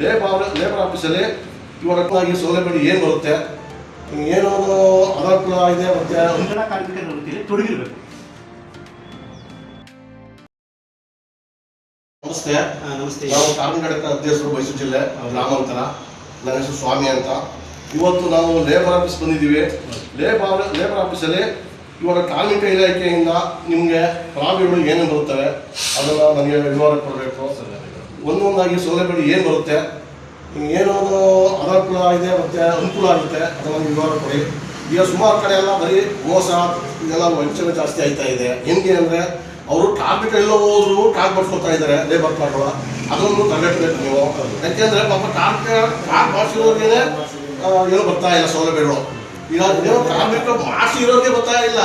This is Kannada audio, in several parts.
ಲೇಬರ್ ಲೇಬರ್ ಆಫೀಸಲ್ಲಿ ಇವಾಗ ಈ ಸೌಲಭ್ಯ ಏನು ಬರುತ್ತೆ? ಏನೋ ಅನಾನುಕೂಲ ಇದೆ ಮತ್ತೆ ಕಾರ್ಮಿಕರ ವೃತ್ತಿಯಲ್ಲಿ ತೊಡಗಿರ್ಬೇಕು. ನಮಸ್ತೆ ನಮಸ್ತೆ. ನಾವು ಕಾರ್ಮಿಕ ಅಧ್ಯಕ್ಷರು ಮೈಸೂರು ಜಿಲ್ಲೆ ಗ್ರಾಮಾಂತರ ನನ್ನ ಹೆಸರು ಸ್ವಾಮಿ ಅಂತ. ಇವತ್ತು ನಾವು ಲೇಬರ್ ಆಫೀಸ್ ಬಂದಿದ್ದೀವಿ. ಲೇಬರ್ ಲೇಬರ್ ಆಫೀಸಲ್ಲಿ ಇವರ ಕಾರ್ಮಿಕ ಇಲಾಖೆಯಿಂದ ನಿಮಗೆ ಪ್ರಾಬ್ಲಮ್ಗಳು ಏನೇನು ಬರುತ್ತವೆ ಅದನ್ನು ನನಗೆ ವಿವರ ಕೊಡಬೇಕು. ಒಂದೊಂದಾಗಿ ಸೌಲಭ್ಯಗಳು ಏನು ಬರುತ್ತೆ? ಏನಾದರೂ ಅನಾನುಕೂಲ ಇದೆ ಮತ್ತು ಅನುಕೂಲ ಆಗುತ್ತೆ ಅದನ್ನು ವಿವರ ಕೊಡಿ. ಈಗ ಸುಮಾರು ಕಡೆ ಎಲ್ಲ ಬರೀ ಮೋಸ, ಇದೆಲ್ಲ ವಂಚನೆ ಜಾಸ್ತಿ ಆಯ್ತಾ ಇದೆ. ಹೆಂಗೆ ಅಂದರೆ ಅವರು ಟಾರ್ಗೆಟ್ ಎಲ್ಲ ಹೋದ್ರು ಕಾರ್ಡ್ ಬರ್ಸ್ಕೊತಾ ಇದ್ದಾರೆ ಲೇಬರ್ ಕಾರ್ಡ್ಗಳ ಅದನ್ನು ತಡೆಗಟ್ಟಬೇಕು ನೀವು. ಯಾಕೆಂದ್ರೆ ಪಾಪ ಕಾರ್ಮಿಕ ಕಾರ್ಡ್ ಮಾಡಿಸಿರೋರಿಗೆ ಏನು ಬರ್ತಾ ಇಲ್ಲ ಸೌಲಭ್ಯಗಳು. ಈಗ ಏನೋ ಕಾರ್ಮಿಕ ಮಾಡಿಸಿರೋರಿಗೆ ಬರ್ತಾ ಇಲ್ಲ.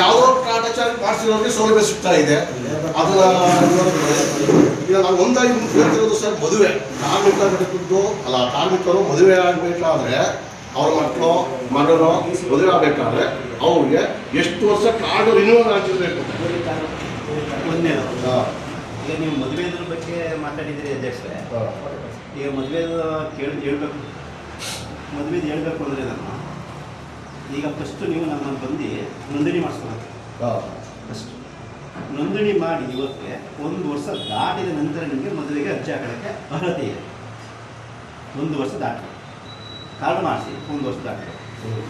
ಯಾವುದೋ ಕಾಟಾಚಾರ ಮಾಡಿಸಿರೋರಿಗೆ ಸೌಲಭ್ಯ ಸಿಗ್ತಾ ಇದೆ. ಅದನ್ನ. ಈಗ ನಾವು ಒಂದಾಗಿ ಹೇಳ್ತಿರೋದು ಸರ್ ಮದುವೆ. ಕಾರ್ಮಿಕರು ಅಲ್ಲ ಕಾರ್ಮಿಕರು ಮದುವೆ ಆಗಬೇಕಾದ್ರೆ ಅವ್ರ ಮಕ್ಕಳು ಮಗನು ಮದುವೆ ಆಗಬೇಕಾದ್ರೆ ಅವ್ರಿಗೆ ಎಷ್ಟು ವರ್ಷ ಕಾರ್ಡ್ ರಿನ್ಯೂವಲ್ ಆಗಿರ್ಬೇಕು? ಈಗ ನೀವು ಮದುವೆದ್ರ ಬಗ್ಗೆ ಮಾತಾಡಿದ್ರಿ ಅಧ್ಯಕ್ಷರೇ. ಈಗ ಮದುವೆದು ಕೇಳಿ ಹೇಳ್ಬೇಕು. ಮದುವೆದು ಹೇಳ್ಬೇಕು ಅಂದರೆ ನಾನು ಈಗ ಫಸ್ಟ್ ನೀವು ನನ್ನನ್ನು ಬಂದು ನೋಂದಣಿ ಮಾಡಿಸ್ಕೊಬೇಕು ಹಾ. ಫಸ್ಟ್ ನೋಂದಣಿ ಮಾಡಿ ಇವತ್ತಿಗೆ ಒಂದು ವರ್ಷ ದಾಟಿದ ನಂತರ ನಿಮಗೆ ಮದುವೆಗೆ ಅರ್ಜಿ ಹಾಕೋಕ್ಕೆ ಅರ್ಹತೆ ಇದೆ. ಒಂದು ವರ್ಷ ದಾಟಿ ಕಾರ್ಡ್ ಮಾಡಿಸಿ ಒಂದು ವರ್ಷ ದಾಟಿ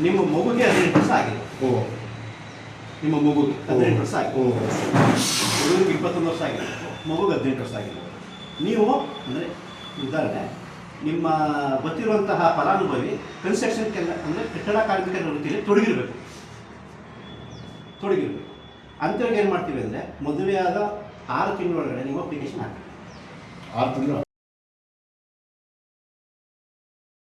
ನಿಮ್ಮ ಮಗುಗೆ ಹದಿನೆಂಟು ವರ್ಷ ಆಗಿದೆ. ಓ ನಿಮ್ಮ ಮಗುಗೆ ಹದಿನೆಂಟು ವರ್ಷ ಆಗಿದೆ. ಓ ಹುಡುಗನಿಗೆ ಇಪ್ಪತ್ತೊಂದು ವರ್ಷ ಆಗಿದೆ. ಮಗುಗೆ ಹದಿನೆಂಟು ವರ್ಷ ಆಗಿದೆ. ನೀವು ಅಂದರೆ ಉದಾಹರಣೆ ನಿಮ್ಮ ಗೊತ್ತಿರುವಂತಹ ಫಲಾನುಭವಿ ಕನ್ಸ್ಟ್ರಕ್ಷನ್ ಕೆಲ ಅಂದರೆ ಕಟ್ಟಡ ಕಾರ್ಮಿಕರ ವೃತ್ತಿಯಲ್ಲಿ ತೊಡಗಿರಬೇಕು. ತೊಡಗಿರ್ಬೇಕು. ಅಂಥವ್ರಿಗೆ ಏನು ಮಾಡ್ತೀವಿ ಅಂದರೆ ಮದುವೆಯಾದ ಆರು ತಿಂಗಳೊಳಗಡೆ ನೀವು ಅಪ್ಲಿಕೇಶನ್ ಹಾಕ್ತೀವಿ ಆರು ತಿಂಗಳು.